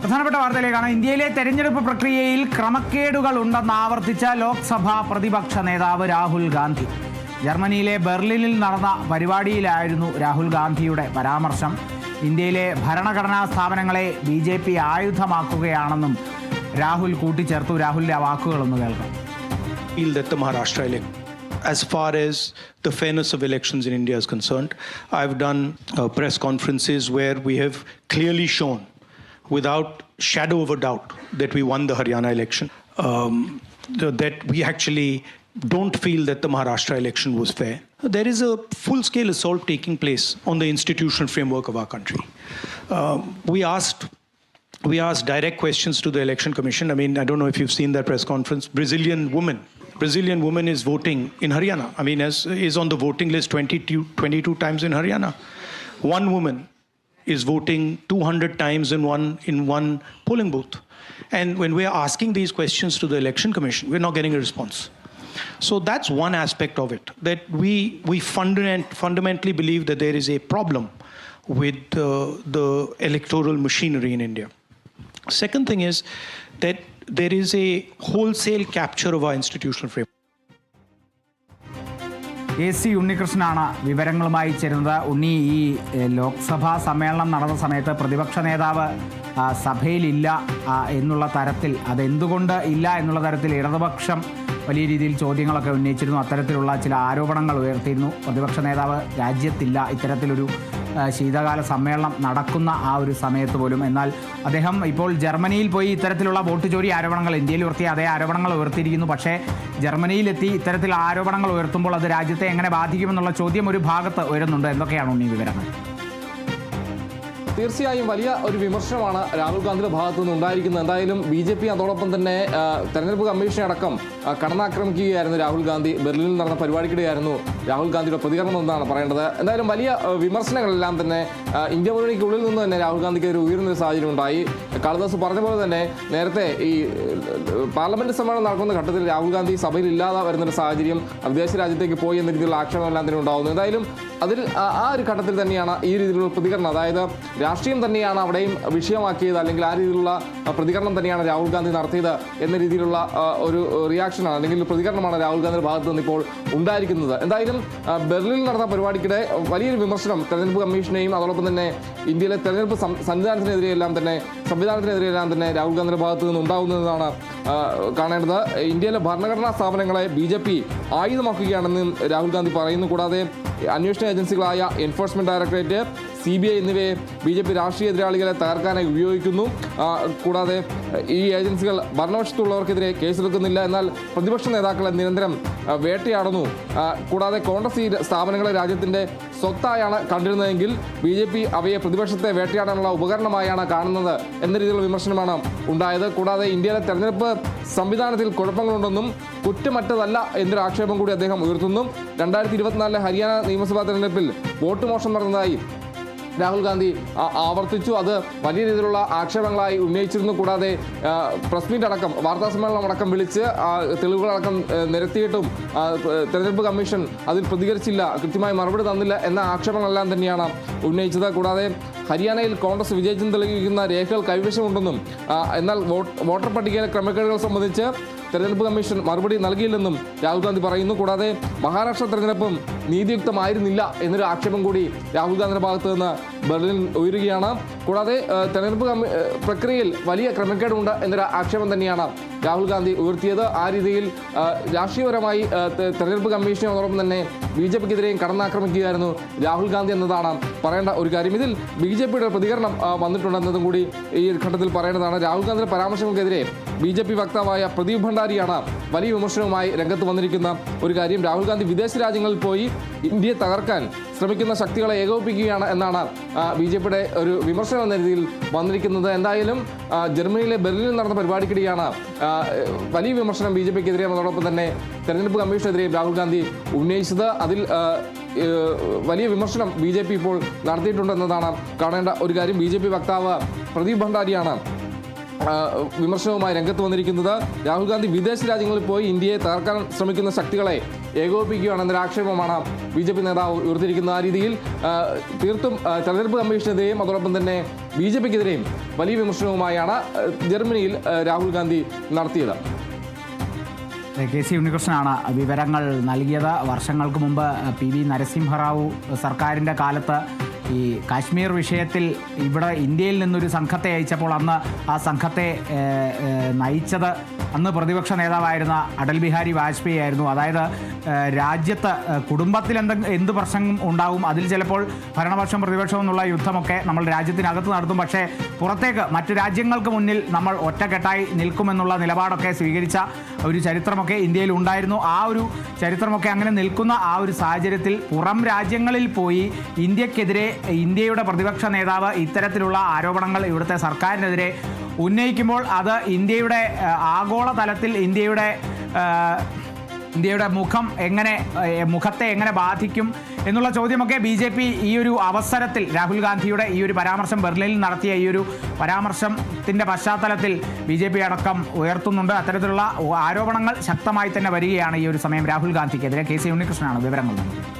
പ്രധാനപ്പെട്ട വാർത്തയിലേക്കാണ്. ഇന്ത്യയിലെ തെരഞ്ഞെടുപ്പ് പ്രക്രിയയിൽ ക്രമക്കേടുകൾ ഉണ്ടെന്ന് ആവർത്തിച്ച ലോക്സഭാ പ്രതിപക്ഷ നേതാവ് രാഹുൽ ഗാന്ധി. ജർമ്മനിയിലെ ബെർലിനിൽ നടന്ന പരിപാടിയിലായിരുന്നു രാഹുൽ ഗാന്ധിയുടെ പരാമർശം. ഇന്ത്യയിലെ ഭരണഘടനാ സ്ഥാപനങ്ങളെ ബി ജെ പി ആയുധമാക്കുകയാണെന്നും രാഹുൽ കൂട്ടിച്ചേർത്തു. രാഹുലിന്റെ വാക്കുകളൊന്ന് കേൾക്കാം. as far as the fairness of elections in India is concerned, I've done uh, press conferences where we have clearly shown, without shadow of a doubt, that we won the Haryana election. Um, that we actually don't feel that the Maharashtra election was fair. There is a full scale assault taking place on the institutional framework of our country. Um, we asked we asked direct questions to the election commission. I mean, I don't know if you've seen that press conference. Brazilian woman, Brazilian woman is voting in Haryana. I mean, as, is on the voting list 22, 22 times in Haryana. One woman is voting 200 times in one in one polling booth. And when we're asking these questions to the election commission, we're not getting a response. So that's one aspect of it that we we fundament, fundamentally believe that there is a problem with uh, the electoral machinery in India. Second thing is that there is a wholesale capture of our institutional framework. A C ഉണ്ണികൃഷ്ണനാണ് വിവരങ്ങളുമായി ചേരുന്നത്. ഉണ്ണി ഈ ലോക്സഭാ സമ്മേളനം നടന്ന സമയത്ത് പ്രതിപക്ഷ നേതാവ് സഭയിലില്ല എന്നുള്ള തരത്തിൽ അതെന്തുകൊണ്ട് ഇല്ല എന്നുള്ള തരത്തിൽ ഇടതുപക്ഷം വലിയ രീതിയിൽ ചോദ്യങ്ങളൊക്കെ ഉന്നയിച്ചിരുന്നു. അത്തരത്തിലുള്ള ചില ആരോപണങ്ങൾ ഉയർത്തിയിരുന്നു. പ്രതിപക്ഷ നേതാവ് രാജ്യത്തില്ല. ഇത്തരത്തിലൊരു ശീതകാല സമ്മേളനം നടക്കുന്ന ആ ഒരു സമയത്ത് പോലും. എന്നാൽ അദ്ദേഹം ഇപ്പോൾ ജർമ്മനിയിൽ പോയി ഇത്തരത്തിലുള്ള വോട്ട് ചോരി ആരോപണങ്ങൾ ഇന്ത്യയിൽ ഉയർത്തി അതേ ആരോപണങ്ങൾ ഉയർത്തിയിരിക്കുന്നു. പക്ഷേ ജർമ്മനിയിലെത്തി ഇത്തരത്തിൽ ആരോപണങ്ങൾ ഉയർത്തുമ്പോൾ അത് രാജ്യത്തെ എങ്ങനെ ബാധിക്കുമെന്നുള്ള ചോദ്യം ഒരു ഭാഗത്ത് ഉയരുന്നുണ്ട്. എന്തൊക്കെയാണ് ഉണ്ണി വിവരങ്ങൾ? തീർച്ചയായും വലിയ ഒരു വിമർശനമാണ് രാഹുൽ ഗാന്ധിയുടെ ഭാഗത്തു നിന്ന് ഉണ്ടായിരിക്കുന്നത്. എന്തായാലും ബി ജെ പി അതോടൊപ്പം തന്നെ തെരഞ്ഞെടുപ്പ് കമ്മീഷനെ അടക്കം കടന്നാക്രമിക്കുകയായിരുന്നു രാഹുൽ ഗാന്ധി. ബെർലിനിൽ നടന്ന പരിപാടിക്കിടെയായിരുന്നു രാഹുൽ ഗാന്ധിയുടെ പ്രതികരണം എന്നാണ് പറയേണ്ടത്. എന്തായാലും വലിയ വിമർശനങ്ങളെല്ലാം തന്നെ ഇന്ത്യ മുന്നണിക്കുള്ളിൽ നിന്ന് തന്നെ രാഹുൽ ഗാന്ധിക്കെതിരെ ഒരു ഒരു സാഹചര്യം ഉണ്ടായി. കാളിദാസ് പറഞ്ഞ പോലെ തന്നെ നേരത്തെ ഈ പാർലമെന്റ് സമ്മേളനം നടക്കുന്ന ഘട്ടത്തിൽ രാഹുൽ ഗാന്ധി സഭയിൽ ഇല്ലാതെ വരുന്നൊരു സാഹചര്യം വിദേശ രാജ്യത്തേക്ക് പോയി എന്ന രീതിയിലുള്ള ആക്ഷേപമെല്ലാം തന്നെ ഉണ്ടാകുന്നു എന്തായാലും അതിൽ ആ ഒരു ഘട്ടത്തിൽ തന്നെയാണ് ഈ രീതിയിലുള്ള പ്രതികരണം. അതായത് രാഷ്ട്രീയം തന്നെയാണ് അവിടെയും വിഷയമാക്കിയത് അല്ലെങ്കിൽ ആ രീതിയിലുള്ള പ്രതികരണം തന്നെയാണ് രാഹുൽ ഗാന്ധി നടത്തിയത് എന്ന രീതിയിലുള്ള ഒരു റിയാക്ഷനാണ് അല്ലെങ്കിൽ പ്രതികരണമാണ് രാഹുൽ ഗാന്ധിയുടെ ഭാഗത്ത് നിന്ന് ഇപ്പോൾ ഉണ്ടായിരിക്കുന്നത്. എന്തായാലും ബെർലിനിൽ നടന്ന പരിപാടിക്കിടെ വലിയൊരു വിമർശനം തെരഞ്ഞെടുപ്പ് കമ്മീഷനെയും അതോടൊപ്പം തന്നെ ഇന്ത്യയിലെ തെരഞ്ഞെടുപ്പ് സംവിധാനത്തിനെതിരെയെല്ലാം തന്നെ സംവിധാനത്തിനെതിരെയെല്ലാം തന്നെ രാഹുൽ ഗാന്ധിയുടെ ഭാഗത്ത് നിന്ന് ഉണ്ടാകുന്നതാണ് കാണേണ്ടത്. ഇന്ത്യയിലെ ഭരണഘടനാ സ്ഥാപനങ്ങളെ ബി ജെ പി ആയുധമാക്കുകയാണെന്നും രാഹുൽ ഗാന്ധി പറയുന്നു. കൂടാതെ അന്വേഷണ ഏജൻസികളായ enforcement directorate C B I എന്നിവയെ ബി ജെ പി രാഷ്ട്രീയ എതിരാളികളെ തകർക്കാനായി ഉപയോഗിക്കുന്നു. കൂടാതെ ഈ ഏജൻസികൾ ഭരണപക്ഷത്തുള്ളവർക്കെതിരെ കേസെടുക്കുന്നില്ല. എന്നാൽ പ്രതിപക്ഷ നേതാക്കളെ നിരന്തരം വേട്ടയാടുന്നു. കൂടാതെ കോൺഗ്രസ് ഈ സ്ഥാപനങ്ങളെ രാജ്യത്തിന്റെ സ്വത്തായാണ് കണ്ടിരുന്നതെങ്കിൽ ബി ജെ പി അവയെ പ്രതിപക്ഷത്തെ വേട്ടയാടാനുള്ള ഉപകരണമായാണ് കാണുന്നത് എന്ന രീതിയിലുള്ള വിമർശനമാണ് ഉണ്ടായത്. കൂടാതെ ഇന്ത്യയിലെ തെരഞ്ഞെടുപ്പ് സംവിധാനത്തിൽ കുഴപ്പങ്ങളുണ്ടെന്നും കുറ്റമറ്റതല്ല എന്നൊരു ആക്ഷേപം കൂടി അദ്ദേഹം ഉയർത്തുന്നു. രണ്ടായിരത്തി ഇരുപത്തിനാലിലെ ഹരിയാന നിയമസഭാ തെരഞ്ഞെടുപ്പിൽ വോട്ട് മോഷണം നടന്നതായി രാഹുൽ ഗാന്ധി ആവർത്തിച്ചു. അത് വലിയ രീതിയിലുള്ള ആക്ഷേപങ്ങളായി ഉന്നയിച്ചിരുന്നു. കൂടാതെ പ്രസ് മീറ്റ് അടക്കം വാർത്താ സമ്മേളനം അടക്കം വിളിച്ച് തെളിവുകളടക്കം നിരത്തിയിട്ടും തെരഞ്ഞെടുപ്പ് കമ്മീഷൻ അതിൽ പ്രതികരിച്ചില്ല. കൃത്യമായി മറുപടി തന്നില്ല എന്ന ആക്ഷേപങ്ങളെല്ലാം തന്നെയാണ് ഉന്നയിച്ചത്. കൂടാതെ ഹരിയാനയിൽ കോൺഗ്രസ് വിജയിച്ചെന്ന് തെളിയിക്കുന്ന രേഖകൾ കൈവശമുണ്ടെന്നും എന്നാൽ വോട്ടർ പട്ടികയിലെ ക്രമക്കേടുകൾ സംബന്ധിച്ച് തെരഞ്ഞെടുപ്പ് കമ്മീഷൻ മറുപടി നൽകിയില്ലെന്നും രാഹുൽ ഗാന്ധി പറയുന്നു. കൂടാതെ മഹാരാഷ്ട്ര തെരഞ്ഞെടുപ്പും നീതിയുക്തമായിരുന്നില്ല എന്നൊരു ആക്ഷേപം കൂടി രാഹുൽ ഗാന്ധിയുടെ ഭാഗത്ത് നിന്ന് ബെർലിൻ ഉയരുകയാണ്. കൂടാതെ തെരഞ്ഞെടുപ്പ് പ്രക്രിയയിൽ വലിയ ക്രമക്കേടുണ്ട് എന്നൊരു ആക്ഷേപം തന്നെയാണ് രാഹുൽ ഗാന്ധി ഉയർത്തിയത്. ആ രീതിയിൽ രാഷ്ട്രീയപരമായി തെരഞ്ഞെടുപ്പ് കമ്മീഷനോടൊപ്പം തന്നെ ബി ജെ പിക്കെതിരെയും കടന്നാക്രമിക്കുകയായിരുന്നു രാഹുൽ ഗാന്ധി എന്നതാണ് പറയേണ്ട ഒരു കാര്യം. ഇതിൽ ബി ജെ പിയുടെ പ്രതികരണം വന്നിട്ടുണ്ടെന്നതും കൂടി ഈ ഘട്ടത്തിൽ പറയേണ്ടതാണ്. രാഹുൽ ഗാന്ധിയുടെ പരാമർശങ്ങൾക്കെതിരെ ബി ജെ പി വക്താവായ പ്രദീപ് ഭണ്ഡാരിയാണ് വലിയ വിമർശനവുമായി രംഗത്ത് വന്നിരിക്കുന്ന ഒരു കാര്യം. രാഹുൽ ഗാന്ധി വിദേശ രാജ്യങ്ങളിൽ പോയി ഇന്ത്യയെ തകർക്കാൻ ശ്രമിക്കുന്ന ശക്തികളെ ഏകോപിപ്പിക്കുകയാണ് എന്നാണ് ബി ജെ പിയുടെ ഒരു വിമർശനം എന്ന രീതിയിൽ വന്നിരിക്കുന്നത്. എന്തായാലും ജർമ്മനിയിലെ ബെർലിനിൽ നടന്ന പരിപാടിക്കിടെയാണ് വലിയ വിമർശനം ബി ജെ പിക്കെതിരെ അതോടൊപ്പം തന്നെ തെരഞ്ഞെടുപ്പ് കമ്മീഷനെതിരെയും രാഹുൽ ഗാന്ധി ഉന്നയിച്ചത്. അതിൽ വലിയ വിമർശനം ബി ജെ പി ഇപ്പോൾ നടത്തിയിട്ടുണ്ടെന്നതാണ് കാണേണ്ട ഒരു കാര്യം. ബി ജെ പി വക്താവ് പ്രദീപ് ഭണ്ഡാരിയാണ് വിമർശനവുമായി രംഗത്ത് വന്നിരിക്കുന്നത് രാഹുൽ ഗാന്ധി വിദേശ രാജ്യങ്ങളിൽ പോയി ഇന്ത്യയെ തകർക്കാൻ ശ്രമിക്കുന്ന ശക്തികളെ ഏകോപിപ്പിക്കുകയാണെന്നൊരു ആക്ഷേപമാണ് ബി ജെ പി നേതാവ് ഉയർത്തിയിരിക്കുന്ന ആ രീതിയിൽ തീർത്തും തെരഞ്ഞെടുപ്പ് കമ്മീഷനെതിരെയും അതോടൊപ്പം തന്നെ ബി ജെ പിക്കെതിരെയും വലിയ വിമർശനവുമായാണ് ജർമ്മനിയിൽ രാഹുൽ ഗാന്ധി നടത്തിയത്. കെ സി ഉണ്ണികൃഷ്ണനാണ് വിവരങ്ങൾ നൽകിയത്. വർഷങ്ങൾക്ക് മുമ്പ് പി വി നരസിംഹറാവു സർക്കാരിന്റെ കാലത്ത് ഈ കാശ്മീർ വിഷയത്തിൽ ഇവിടെ ഇന്ത്യയിൽ നിന്നൊരു സംഘത്തെ അയച്ചപ്പോൾ അന്ന് ആ സംഘത്തെ നയിച്ചത് അന്ന് പ്രതിപക്ഷ നേതാവായിരുന്ന അടൽ ബിഹാരി വാജ്പേയി ആയിരുന്നു. അതായത് രാജ്യത്ത് കുടുംബത്തിൽ എന്ത് എന്ത് പ്രശ്നം ഉണ്ടാവും അതിൽ ചിലപ്പോൾ ഭരണപക്ഷം പ്രതിപക്ഷം എന്നുള്ള യുദ്ധമൊക്കെ നമ്മൾ രാജ്യത്തിനകത്ത് നടത്തും. പക്ഷേ പുറത്തേക്ക് മറ്റു രാജ്യങ്ങൾക്ക് മുന്നിൽ നമ്മൾ ഒറ്റക്കെട്ടായി നിൽക്കുമെന്നുള്ള നിലപാടൊക്കെ സ്വീകരിച്ച ഒരു ചരിത്രമൊക്കെ ഇന്ത്യയിൽ ഉണ്ടായിരുന്നു. ആ ഒരു ചരിത്രമൊക്കെ അങ്ങനെ നിൽക്കുന്ന ആ ഒരു സാഹചര്യത്തിൽ പുറം രാജ്യങ്ങളിൽ പോയി ഇന്ത്യക്കെതിരെ ഇന്ത്യയുടെ പ്രതിപക്ഷ നേതാവ് ഇത്തരത്തിലുള്ള ആരോപണങ്ങൾ ഇവിടുത്തെ സർക്കാരിനെതിരെ ഉന്നയിക്കുമ്പോൾ അത് ഇന്ത്യയുടെ ആഗോള തലത്തിൽ ഇന്ത്യയുടെ ഇന്ത്യയുടെ മുഖം എങ്ങനെ മുഖത്തെ എങ്ങനെ ബാധിക്കും എന്നുള്ള ചോദ്യമൊക്കെ ബി ജെ പി ഈ ഒരു അവസരത്തിൽ രാഹുൽ ഗാന്ധിയുടെ ഈ ഒരു പരാമർശം ബെർലിനിൽ നടത്തിയ ഈ ഒരു പരാമർശത്തിന്റെ പശ്ചാത്തലത്തിൽ ബി ജെ പി അടക്കം ഉയർത്തുന്നുണ്ട്. അത്തരത്തിലുള്ള ആരോപണങ്ങൾ ശക്തമായി തന്നെ വരികയാണ് ഈ ഒരു സമയം രാഹുൽ ഗാന്ധിക്കെതിരെ. കെ സി ഉണ്ണികൃഷ്ണനാണ് വിവരങ്ങൾ നൽകിയത്.